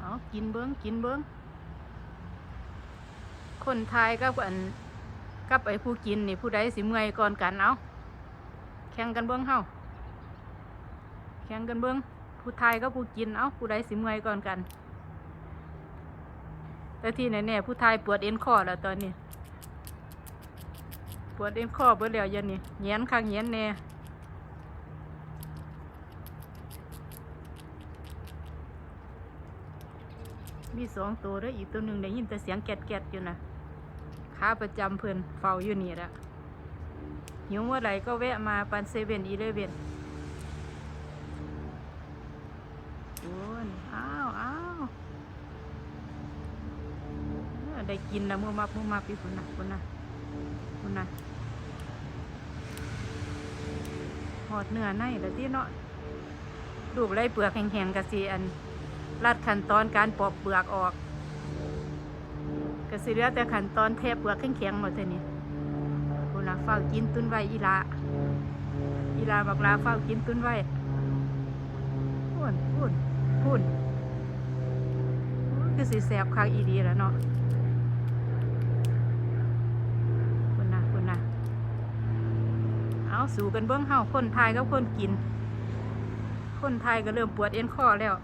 เอากินเบิ้งกินเบิ้งคนไทยกับอันกับไอ้ผู้กินนี่ผู้ใดสิเมื่อยก่อนกันเอาแข่งกันเบิ้งเฮาแข่งกันเบิ้งผู้ไทยกับผู้กินเอาผู้ใดสิเมื่อยก่อนกัน แต่ที่แน่ๆผู้ไทยปวดเอ็นคอแล้วตอนนี้ปวดเอ็นคอเบิดแล้วยันนี่เงียนข้างเงียนแน่ มีสองตัวแล้วอีกตัวหนึ่งได้ยินแต่เสียงแกดๆอยู่นะขาประจำเพิ่นเฝ้าอยู่นี่แหละหิวเมื่อไหร่ก็แวะมาปันเซเว่นอีเลเว่นโอ้ยอ้าวอ้าวได้กินนะมือมับมือมับอีกคนนะคนนะคนนะหอดเนื้อในแต่ที่เนาะดูกไรเปลือกแห้งๆกะสีอัน ลัดขั้นตอนการปอกเปลือกออกก็สิเหลือแต่ขั้นตอนเทเปลือกแข็งๆหมดเลยนี่คุณลาเฝ้ากินตุ้นไว้อีลาอีลาบอกลาเฝ้ากินตุ้นไว้พูนพูนพูนโอ้ยคือสิแสบคักอีดีแล้วเนาะคุณนะคุณนะเอาสู่กันเบื้องเฮาคนไทยกับคนกิน คนไทยก็เริ่มปวดเอ็นข้อแล้ว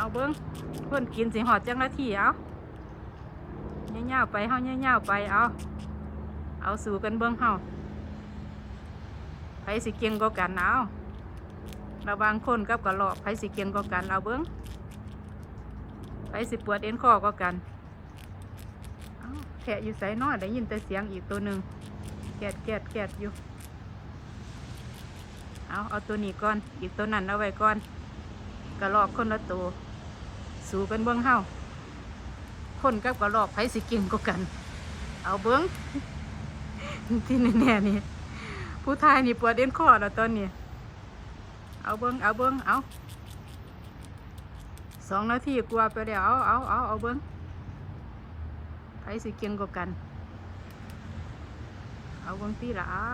เอาเบิ้งเพิ่อนกินสิหอดจังนาทีเอาเงี้ยวๆไปเฮาเงี้ยวๆไปเอาเอาสู่กันเบิ้งเฮาไผสิเก่งก็กันเอาระวางคนกับกระหลอกไผสิเก่งก็กันเอาเบิ้งไผสิปวดเอ็นคอก็กันแขะอยู่ใส่นอได้ยินแต่เสียงอีกตัวหนึ่งแกดแกดแกดอยู่เอาเอาตัวนี้ก่อน อีกตัวนั้นเอาไว้ก่อนกระลอกคนละตัว สู้กันเบิ้องเฮาคนกับกระลอกไผสิเก่งก็กัน เอาเบิ้องที่แน่ๆนี่ผู้ทายนี่ปวดเอ็นคอแล้วตอนนี้ เอาเบิ้องเอาเบิ้องเอาสองนาทีกว่าไปแล้วเอาเอาเอาเอาเบิ้องไผสิเก่งก็กัน เอาเบิ้องตีละเอา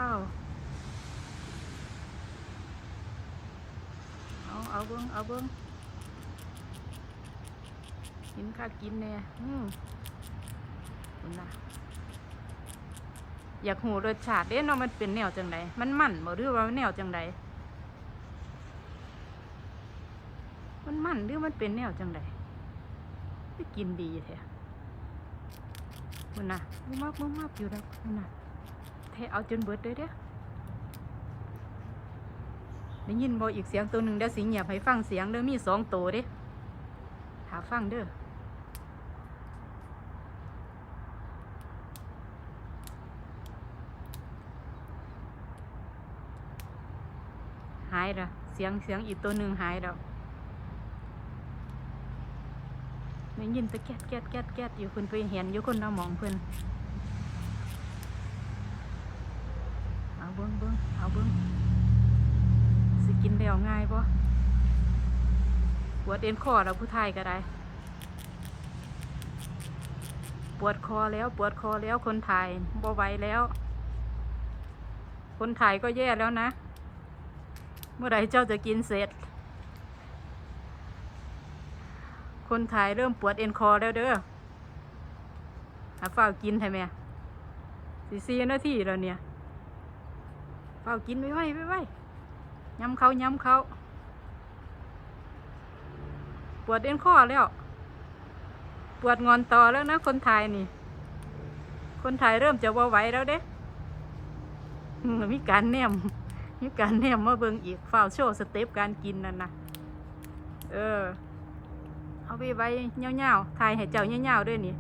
เอาเอาเบิ้องเอาเบิ้อง กินข้าวกินแน่อืมคุณนะอยากหูรสชาติเด้เนาะมันเป็นแนวจังไดมันมันบ่หรือว่าแนวจังไดมันมันหรือมันเป็นแนวจังไดไปกินดีแท้คุณนะมุมากมุมากอยู่แล้วคุณนะเทเอาจนเบิดเลยเด้อได้ยินบออีกเสียงตัวหนึ่งเดี๋ยวสิเงียบให้ฟังเสียงเด้อมีสองตัวเด้หาฟังเด้อหายละ เสียงเสียงอีกตัวหนึ่งหายแล้วได้ยินตะแก๊ดแก๊ดแก๊ดแก๊ดอยู่คนไปเห็นอยู่คนเรามองเพิ่อนเอาเบิ้งเบิ้งเอาเบิ้งสิกินแล้วง่ายปะปวดเอ็นคอแล้วผู้ไทยก็ได้ปวดคอแล้วปวดคอแล้วคนไทยบ่ไหวแล้ว คนไทยก็แย่แล้วนะ เมื่อไรเจ้าจะกินเสร็จ คนไทยเริ่มปวดเอ็นคอแล้วเด้อหาเฝ้ากินใช่ไหมสี่สี่นาทีแล้วเนี่ยเฝ้ากินไว้ไว้ไว้ไว้ย้ำเขาย้ำเขาปวดเอ็นข้อแล้ว ปวดงอนต่อแล้วนะคนไทยนี่ คนไทยเริ่มจะว่าไหวแล้วเด้อมมีการแนม มีการแนมมาเบิ่งอีกฝ้าวโชว์สเต็ปการกินนั่นนะเออ เอาไปไว้เงาๆทายให้เจ้าเงาๆด้วยนี่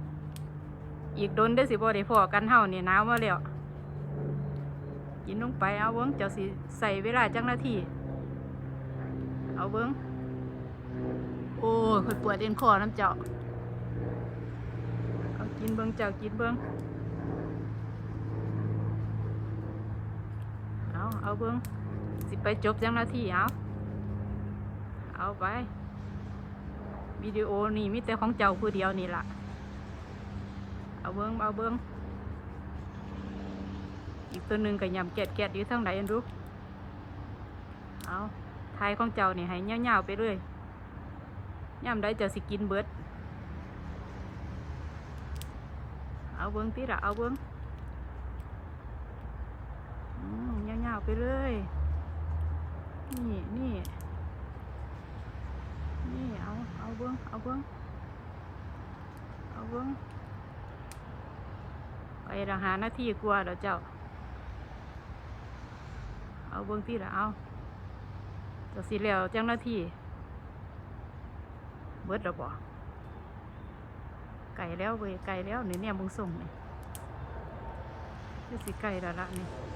อีกโดนได้สิบ่ได้พอกันเฮานี่หนาวมาแล้วกินลงไปเอาเบิ้งเจ้าสิใส่เวลาจังนาทีเอาเบิ้งโอ้ยปวดเอ็นคอน้ำเจ้าเอากินเบิ้งเจ้ากินเบิ้ง เอาเบิ้งสิไปจบจังนาทีเอาเอาไปวิดีโอนี่มีแต่ของเจ้าผู้เดียวนี่ล่ะ เอาเบิ้งเอาเบิ้งอีกตัวหนึ่งก็ยำแกดแกดอยู่ทางไหนอันรู้เอาไทยของเจ้านี่ให้เงาๆไปเลยย่ำได้เจะสิกินเบิด เอาเบิ้งติละเอาเบิ้งอืมยาวไปเลย นี่นี่นี่เอาเอาเบิ้งเอาเบิ้งเอาเบิ้งไปละหาหน้าที่กลัวเดี๋ยวเจ้า เอาเบิ้งที่ละเอาจะสิแล้วจังหน้าที่ เบิดแล้วบ่ไก่แล้วเว้ยไก่แล้วเนี่ยเนี่ยมึงส่งเนี่คือสิไก่แล้วละนี่ไ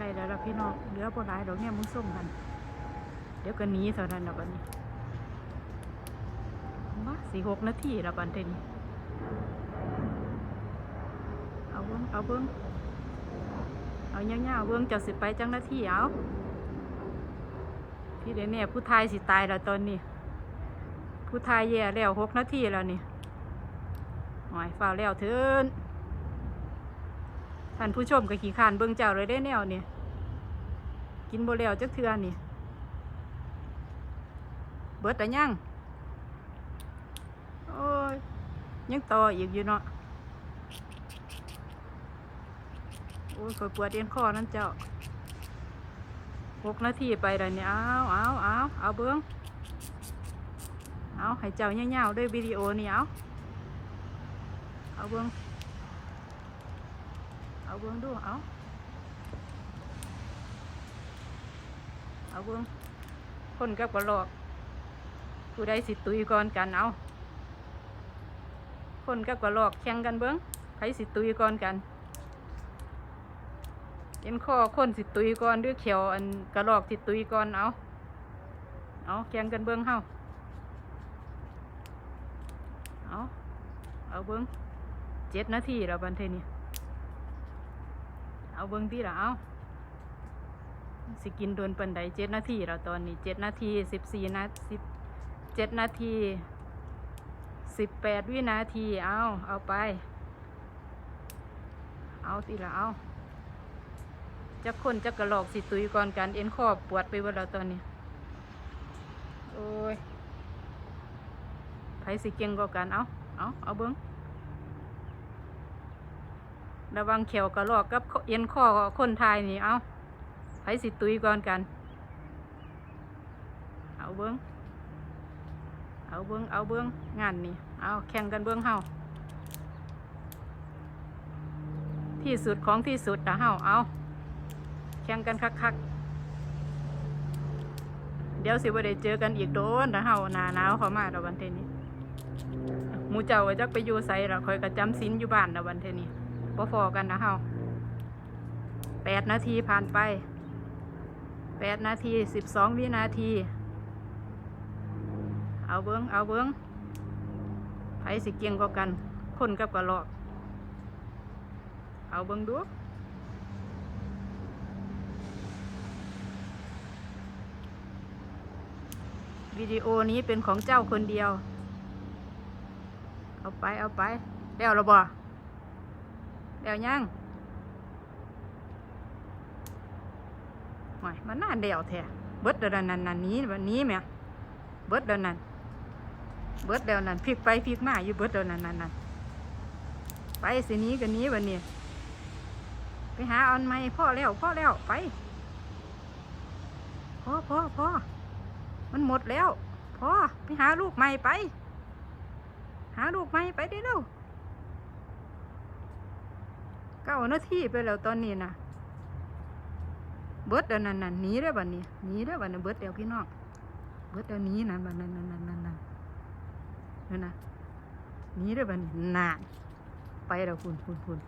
ก่แล้วละพี่น้องเหลือบ่หลายดอกเนี่ยมึงส่งกัน เดี๋ยวก็หนี้เท่านั้นนะบัดนี้มาสี่หกนาทีละบัดเทนี้เอาเบิ้งเอาเบิ้งเอาเงี้ยๆเบิ้งจะสิไปจังนาทีเอาที่เดี๋ยวเนี่ยผู้ไทยสิตายแล้วตอนนี้ ผู้ไทยแย่แล้วหกนาทีแล้วนี่หอยฝ้าแล้วเถิน ท่านผู้ชมก็ขี่ขานเบิ่งเจ้าเลยได้แนวนี่กินโบ่แล้วจักเทือนี่ เบิดแต่ยัง โอ้ย ยังต่ออีกอยู่เนาะ โอ้ยคอยปวดเอ็นคอนั่นเจ้าหกนาทีไปแล้วเนี่ยเอาเอาเอาเอาเบิ้องเอาให้เจ้าเงี้ยวๆด้วยวิดีโอนี่เอาเอาเบิ้อง เอาเบิ้งดู เอาเอาเบิ้งคนกับกระหลอกผู้ใดสิตุยก่อนกันเอาคนกับกระหลอกแข่งกันเบิ้งใครสิตุยก่อนกันเอ็นข้อคนสิตุยก่อนด้วยเขียวอันกระหลอกสิตุยก่อนเอาเอาแข่งกันเบิ้งเฮาเอาเอาเบิ้งเจ็ดนาทีแล้วบันเทนี่ เอาเบิ้งที่ละเอาสิกินโดนปันใดเจ็ดนาทีแล้วตอนนี้เจ็ดนาทีสิบสี่นาสิบเจ็ดนาทีสิบแปดวินาทีเอาเอาไป เอาสิละเอาจะคนจะกระหลอกสิตุยก่อนกันเอ็นคอปวดไปหมดแล้วตอนนี้ โอ้ยไผสิเก่งกว่ากันเอาเอาเอาเบิ้ง ระวังเขียวกระหลอกกับเอ็นคอคนไทยนี่เอาไผสิตุยก่อนกัน เอาเบิ้งเอาเบิ้งเอาเบิ้งงานนี่เอาแข่งกันเบิ้งเฮาที่สุดของที่สุดนะเฮาเอาแข่งกันคักๆเดี๋ยวสิบ่ได้เจอกันอีกโดนนะเฮาหนาหนาวเข้ามาแล้ววันเทนี้มูเจ้าว่าจักไปอยู่ไสละคอยกระจำศีลอยู่บ้านแล้ววันเทนี้ บ่ฟอกันนะเฮาแปดนาทีผ่านไปแปดนาทีสิบสองวินาที เอาเบิ้งเอาเบิ้งไผสิเกียงก็กัน คนกับกระหลอก เอาเบิ้งดูวิดีโอนี้เป็นของเจ้าคนเดียว เอาไปเอาไปแล้วระบอ แล้วยังหอยมันน่าเดียวแท้เบิดเดยวนั้นนั่นนี้วันนี้แม่เบิดเดยวนั้น เบิดเดยวนั้นพลิกไปพลิกมาอยู่เบิดเดยวนั้นนั่นนั่นไปสินี้กันนี้วันนี้ไปหาเอันไม้พ่อแล้วพ่อแล้วไปพ่อพ่อพ่อมันหมดแล้วพ่อไปหาลูกใหม่ไป หาลูกใหม่ไปด้เร็วเก้านาทีไปแล้วตอนนี้นะเบิดเดี๋ยวนั้นนั่นหนีได้บัดนี้หนีได้บัดนี้เบิดเดี๋ยวพี่น้องเบิดเดี๋ยวนี้นั่นบัดนั้นนั่นนั่นนั่นนั่นนั่นนะหนีได้บัดนี้นานไปแล้วคุณคุณคุณ